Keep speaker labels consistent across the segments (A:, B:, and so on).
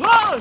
A: হ্যাঁ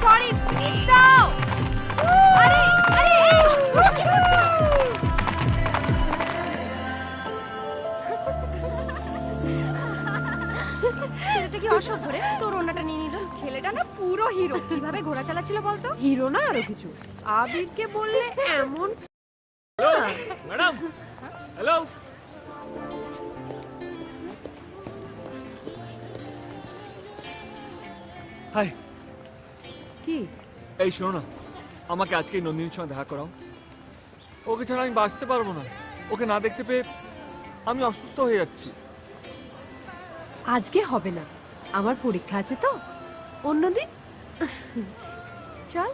A: sorry please দাও আরে আরে কি করছ? ছেলেটা কি অসভ্য রে? তোর ওনাটা নিয়ে নিল। ছেলেটা না পুরো হিরো। কীভাবে ঘোড়া চালাচ্ছিল বলতো?
B: হিরো না আরও কিছু। আবিরকে বললে এমন
C: এই শোনো না। আমাকে আজকে নন্দিনীর সঙ্গে দেখা করাও। ওকে ছাড়া আমি বাঁচতে পারব না। ওকে না দেখতে পেয়ে আমি অসুস্থ হয়ে যাচ্ছি।
B: আজকে হবে না। আমার পরীক্ষা আছে তো। অন্যদিন চল।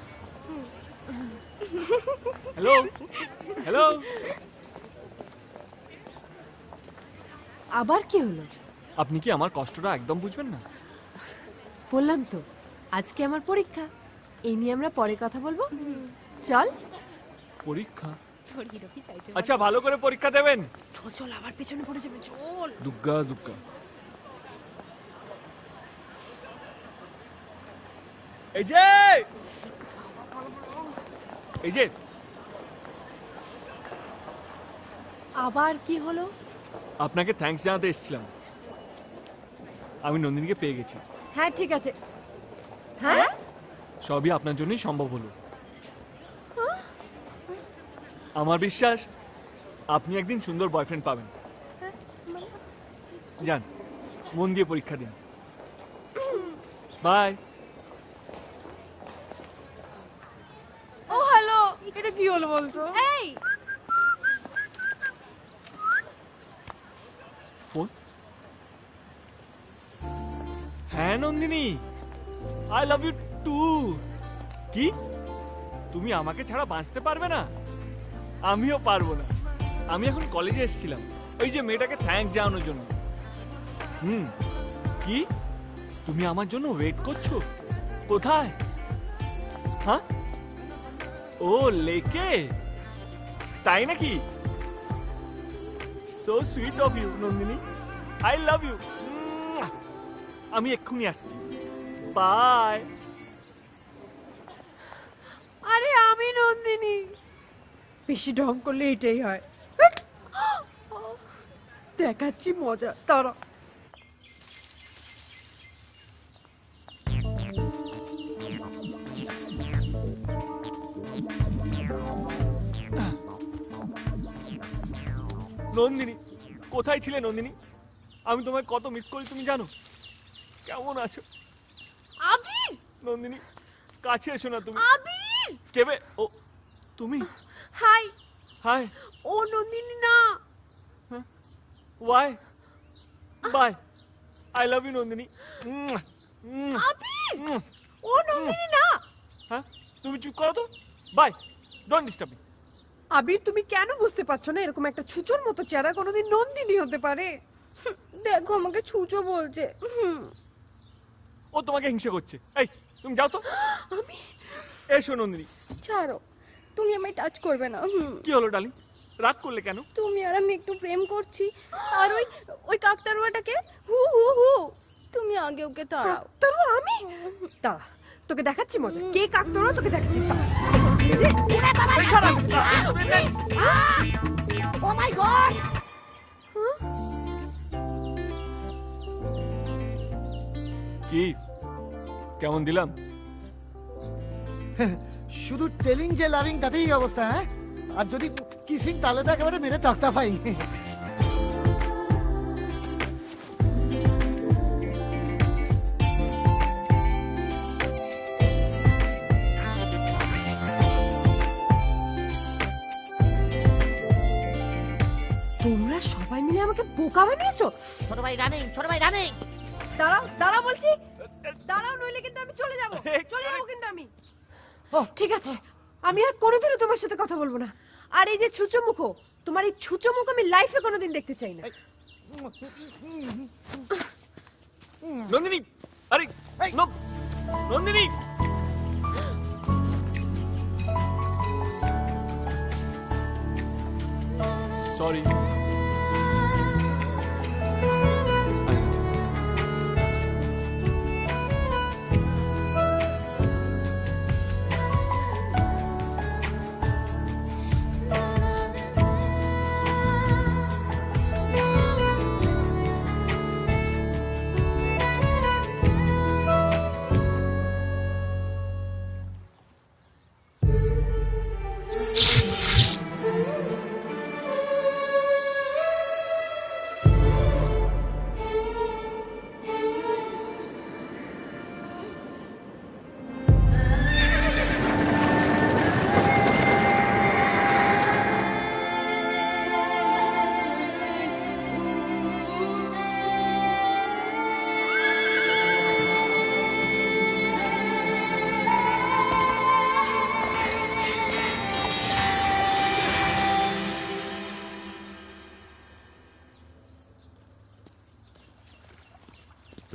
C: হ্যালো? হ্যালো?
B: আবার কি হলো?
C: আপনি কি আমার কষ্টটা একদম বুঝবেন না?
B: বললাম তো আজকে আমার পরীক্ষা। এই নিয়ে আমরা পরে কথা বলব। চল।
C: পরীক্ষা? আচ্ছা ভালো করে পরীক্ষা দেবেন।
B: চল চল আবার পেছনে পড়ে যাবে চল।
C: দুগ্গা দুগ্গা। এই যে! এই যে!
B: আবার কি হলো?
C: আপনাকে থ্যাঙ্কস জানাতে এসেছিলাম। আমি নন্দিনীকে পেয়ে গেছি।
B: হ্যাঁ ঠিক আছে। হ্যাঁ?
C: সবই আপনার জন্যই সম্ভব হলো। আমার বিশ্বাস আপনি একদিন সুন্দর বয়ফ্রেন্ড পাবেন। যান মন দিয়ে পরীক্ষা দিন। বাই।
B: ও হ্যালো! এটা কি হলো বলতো?
A: এই!
C: ফোন? হ্যাঁ Nandini. I love you too কি? তুমি আমাকে ছাড়া বাঁচতে পারবে না? আমিও পারব না। আমি এখন কলেজে এসেছিলাম। ওই যে মেয়েটাকে থ্যাঙ্কস জানানোর জন্য। হুম, কি? তুমি আমার জন্য ওয়েট করছ? কোথায়? হ্যাঁ? ও, লেকে? তাই নাকি? So sweet of you Nandini. I love you আমি এক্ষুনি আসছি। বাই
B: আরে আমি নন্দিনী। বেশি ঢং করলে এটাই হয়। দেখাচ্ছি মজা। তারা
C: নন্দিনী কোথায় ছিলে নন্দিনী? আমি তোমায় কত মিস করি তুমি জানো? কেমন আছো? নন্দিনী কাছে এসো না তুমি।
A: আবির
C: কেবে ও তুমি?
A: হাই
C: হাই
A: ও নন্দিনী না
C: why bye I love you Nandini.
A: Abir. ও নন্দিনী না
C: হ্যাঁ? তুমি চুপ করো তো। Bye don't disturb me
B: Abir তুমি কেন বুঝতে পারছ না এরকম একটা ছুচোর মতো চেহারা কোনোদিন নন্দিনী হতে পারে?
A: দেখো আমাকে ছুচো বলছে।
C: ও তোমাকে হিংসা করছে। এই তুমি যাও তো।
A: আমি
C: এসো নন্দিনী।
A: ছাড়ো তুমি আমায় টাচ করবে না
C: কি হলো ডালি রাগ করলে কেন?
A: তুমি আর আমি একটু প্রেম করছি আর ওই ওই কাকতারুয়াটাকে হু হু হু তুমি আগে ওকে তাড়াও
B: কাকতারু আমি? দাঁড়া তোকে দেখাচ্ছি মজা। কে কাকতারু তোকে দেখাচ্ছি।
D: ও মাই গড
C: কি? কেমন দিলাম?
D: শুধু টেলিং যে লাভিং তাতেই অবস্থা হ্যাঁ? আর যদি কিসিং তাহলে তো একেবারে মেরে তক্তা পাই।
B: তোমরা সবাই মিলে আমাকে বোকা বানিয়েছো?
D: ছোট ভাই রানিং ছোট ভাই রানিং
B: দাঁড়াও দাঁড়াও বলছি। দাঁড়াও নইলে কিন্তু আমি চলে যাব। চলে যাব কিন্তু আমি। ঠিক আছে। আমি আর কোনোদিনও তোমার সাথে কথা বলব না। আর এই যে ছুচো মুখো তোমার এই ছুচো মুখ আমি লাইফে কোনোদিন দেখতে চাই না।
C: নন্দিনী আরে নন্দিনী। সরি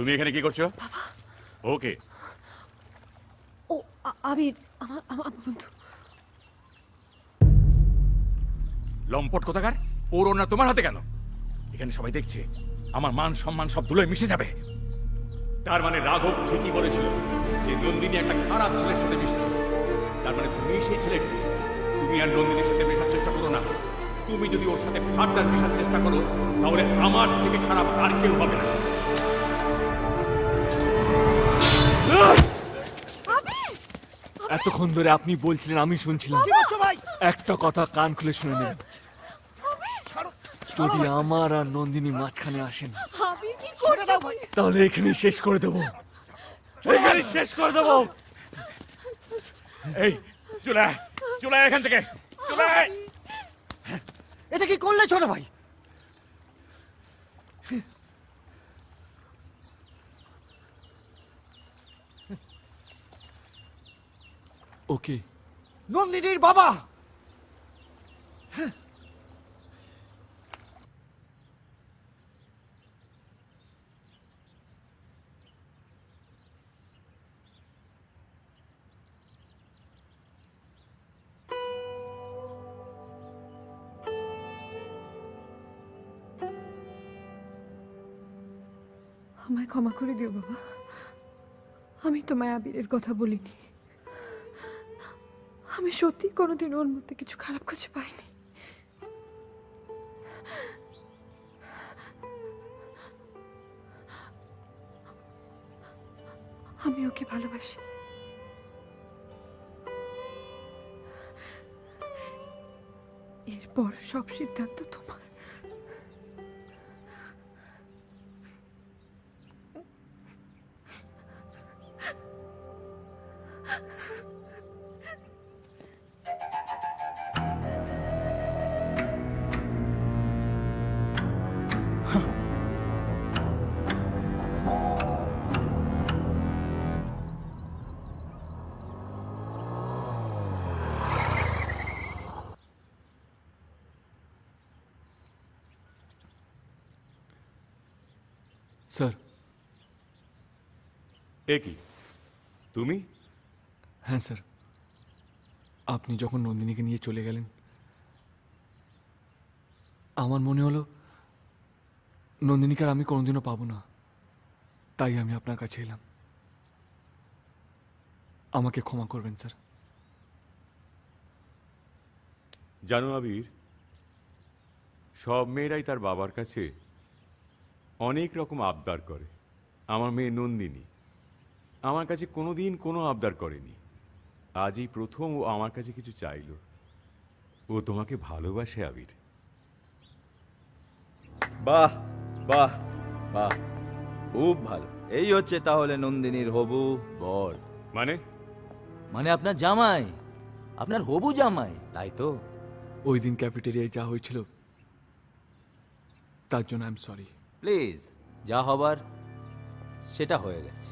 E: তুমি এখানে কি করছ? ওকে।
B: ও আবির আমার আমার বন্ধু।
E: লম্পট কোথাকার? ওর না তোমার হাতে কেন? এখানে সবাই দেখছে আমার মান সম্মান সব ধুলোয় মিশে যাবে। তার মানে রাঘব ঠিকই বলেছিল যে নন্দিনী একটা খারাপ ছেলের সাথে মিশছে। তার মানে তুমি সেই ছেলেটি। তুমি আর নন্দিনীর সাথে মেশার চেষ্টা করো না। তুমি যদি ওর সাথে ফার্দার মেশার চেষ্টা করো তাহলে আমার থেকে খারাপ আর কেউ হবে না।
C: এতক্ষণ ধরে আপনি বলছিলেন আমি শুনছিলাম। একটা কথা কান খুলে শুনে নেবেন যদি আমার আর নন্দিনী মাঝখানে আসেন তাহলে এখানে শেষ করে দেবো। এখানে শেষ করে দেবো।
E: এই চলে চলে এখান থেকে। চলে।
D: এটা কি করলে ছোট ভাই?
C: ওকে
D: নন্দিনীর বাবা!
B: আমায় ক্ষমা করে দিও বাবা। আমি তোমায় আবিরের কথা বলিনি। আমি সত্যি কোনোদিন ওর মধ্যে কিছু খারাপ খুঁজে পাইনি। আমি ওকে ভালোবাসি। এরপর সব সিদ্ধান্ত তোমার।
C: স্যার।
E: এ কি? তুমি?
C: হ্যাঁ স্যার। আপনি যখন নন্দিনীকে নিয়ে চলে গেলেন আমার মনে হলো নন্দিনীকে আর আমি কোনোদিনও পাবো না। তাই আমি আপনার কাছে এলাম। আমাকে ক্ষমা করবেন স্যার।
F: জানো আবির সব মেয়েরাই তার বাবার কাছে অনেক রকম আবদার করে। আমার মেয়ে নন্দিনী। আমার কাছে কোনো দিন কোনো আবদার করেনি। আজই প্রথম ও আমার কাছে কিছু চাইলো। ও তোমাকে ভালোবাসে আবির।
G: বাহ বাহ বাহ। খুব ভালো। এই হচ্ছে তাহলে নন্দিনীর হবু বর।
F: মানে?
G: মানে আপনার জামাই। আপনার হবু জামাই তাই তো?
C: ওই দিন ক্যাফেটেরিয়ায় যা হয়েছিল তার জন্য আই এম সরি
G: প্লিজ যা হবার সেটা হয়ে গেছে।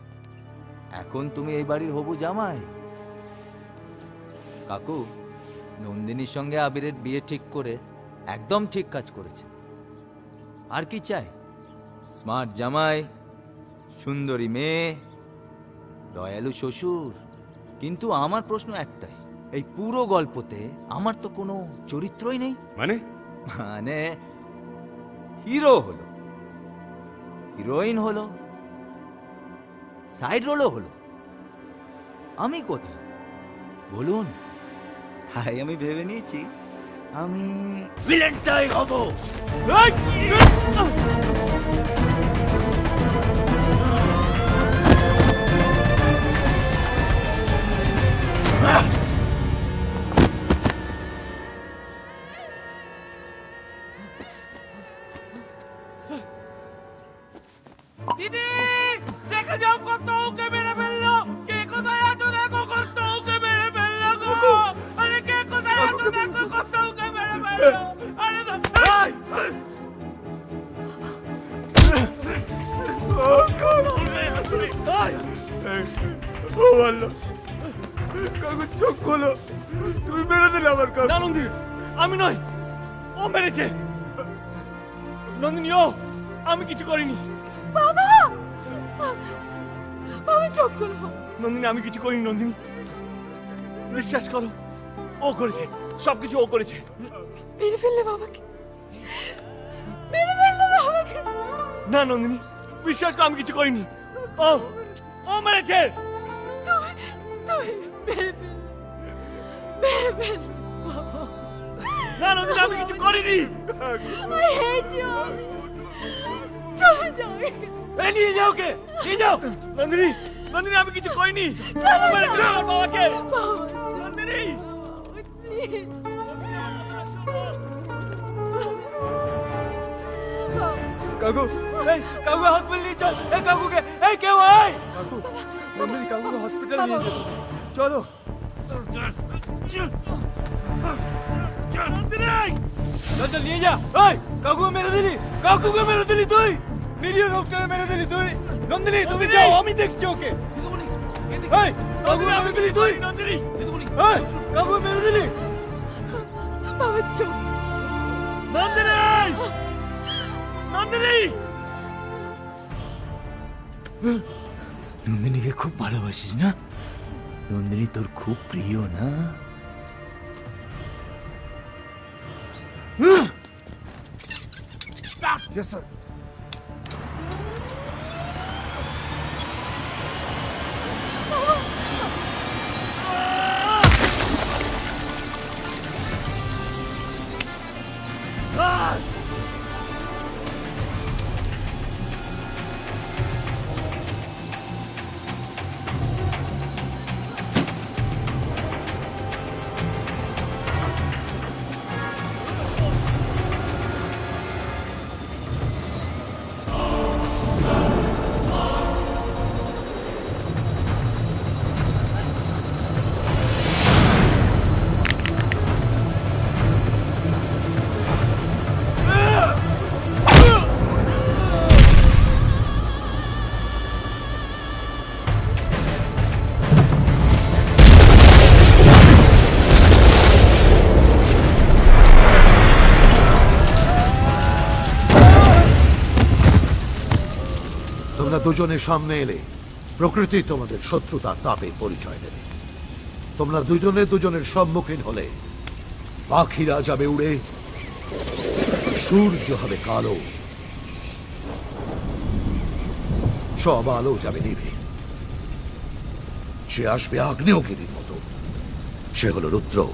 G: এখন তুমি এই বাড়ির হবু জামাই। কাকু নন্দিনীর সঙ্গে আবিরের বিয়ে ঠিক করে একদম ঠিক কাজ করেছে। আর কি চাই? স্মার্ট জামাই সুন্দরী মেয়ে দয়ালু শ্বশুর। কিন্তু আমার প্রশ্ন একটাই এই পুরো গল্পতে আমার তো কোনো চরিত্রই নেই।
F: মানে?
G: মানে হিরো হলো। হিরোইন হলো সাইড রোলও হলো। আমি কোথায়? বলুন। তাই আমি ভেবে নিয়েছি আমি ভিলেনটাই হব।
C: আমি কিছু করিনি নন্দিনী। বিশ্বাস করো। ও করেছে। সবকিছু ও করেছে।
B: মেরে ফেললে বাবাকে। মেরে ফেললে বাবাকে।
C: না নন্দিনী বিশ্বাস করো আমি কিছু করিনি। ও ও মেরেছে।
B: তুমি তুমি মেরে ফেললে। মেরে ফেললে বাবা।
C: না নন্দিনী আমি কিছু করিনি।
B: I hate you চলে যাও
C: এই নিয়ে যাও কে নিয়ে যাও। নন্দিনী নন্দিনী আমি কিছু করিনি ও মেরেছে আমার বাবাকে
B: বাবা
C: নন্দিনী
B: প্লিজ
G: কাকু এই কাকু হসপিটাল নিয়ে চল এই কাকুকে এই কেউ আয় কাকু নন্দিনী কাকুকে হসপিটাল নিয়ে যেতে চলো
C: নন্দিনী
G: চল চল নিয়ে যা ওই কাকুকে মেরে দিলি কাকুকে মেরে দিলি তুই নিরীহ লোকটাকে মেরে দিলি তুই নন্দিনী তুমি যাও আমি দেখছি ওকে। এই কাকুকে মেরে দিলি তুই?
C: নন্দিনী
G: এই কাকুকে মেরে দিলি?
B: বাবা চোখ
C: নন্দিনী! নন্দিনী!
G: নন্দিনীকে খুব ভালোবাসিস না? নন্দিনী তোর খুব প্রিয় না?
D: Yes, sir.
H: দুজনের সামনে এলে প্রকৃতি তোমাদের শত্রুতার তাপে পরিচয় দেবে। তোমরা দুজনে দুজনের সম্মুখীন হলে পাখিরা যাবে উড়ে, সূর্য হবে কালো। সব আলো যাবে নিভে। সে আসবে আগ্নেয়গিরির মতো। সে হলো রুদ্র।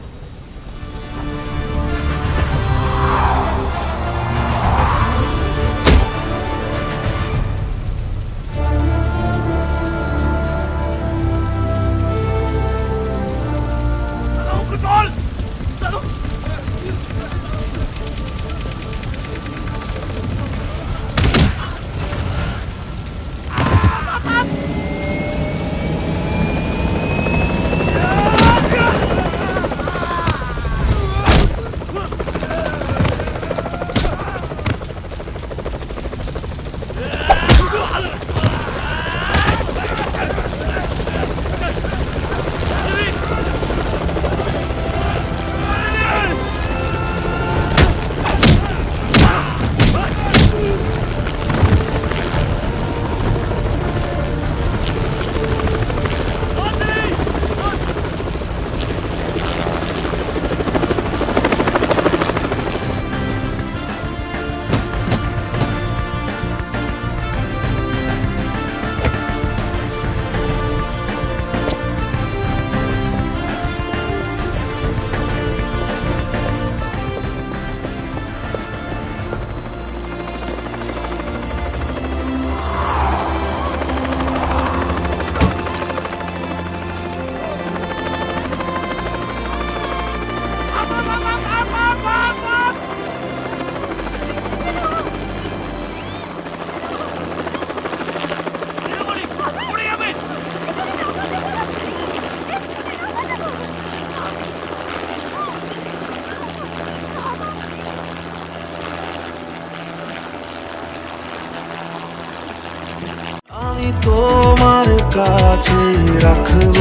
I: কাছে রাখব।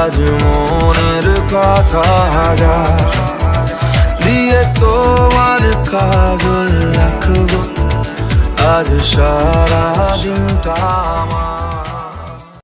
I: আজ মনের কথা হাজার। দিয়ে তোমার কাজল রাখব। আজ সারা দিনটা আমার